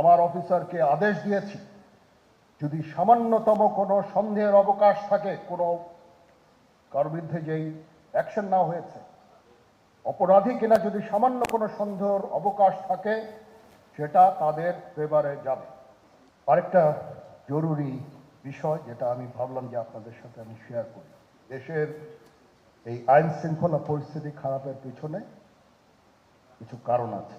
আমার অফিসারকে আদেশ দিয়েছি, যদি সামান্যতম কোনো সন্দেহের অবকাশ থাকে, কোনো কার বিরুদ্ধে যেই অ্যাকশন না হয়েছে, অপরাধী কিনা যদি সামান্য কোনো সন্দেহের অবকাশ থাকে, সেটা তাদের ফেভারে যাবে। আরেকটা জরুরি বিষয় যেটা আমি ভাবলাম যে আপনাদের সাথে আমি শেয়ার করি। দেশের এই আইন শৃঙ্খলা পরিস্থিতি খারাপের পিছনে কিছু কারণ আছে।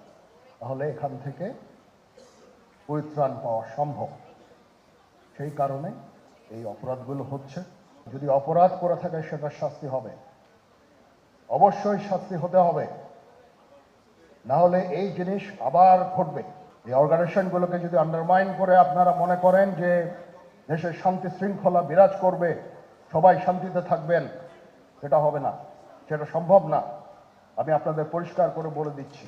তাহলে এখান থেকে পরিত্রাণ পাওয়া সম্ভব। সেই কারণে এই অপরাধগুলো হচ্ছে। যদি অপরাধ করে থাকে সেটা শাস্তি হবে। অবশ্যই শাস্তি হতে হবে। না হলে এই জিনিস আবার ঘটবে। এই অর্গানাইজেশনগুলোকে যদি আন্ডারমাইন করে আপনারা মনে করেন যে দেশের শান্তি শৃঙ্খলা বিরাজ করবে, সবাই শান্তিতে থাকবেন, সেটা হবে না। সেটা সম্ভব না। আমি আপনাদের পরিষ্কার করে বলে দিচ্ছি।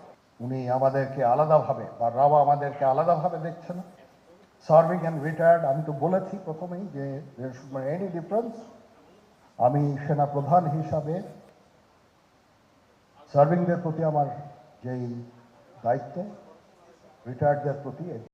উনি আমাদেরকে আলাদাভাবে, বা রাবা আমাদেরকে আলাদাভাবে দেখছে না সার্ভিং অ্যান্ড রিটায়ার্ড, আমি তো বলেছি প্রথমেই যে এনি ডিফারেন্স আমি সেনা প্রধান হিসাবে সার্ভিংদের প্রতি আমার যেই দায়িত্ব, রিটায়ার্ডদের প্রতি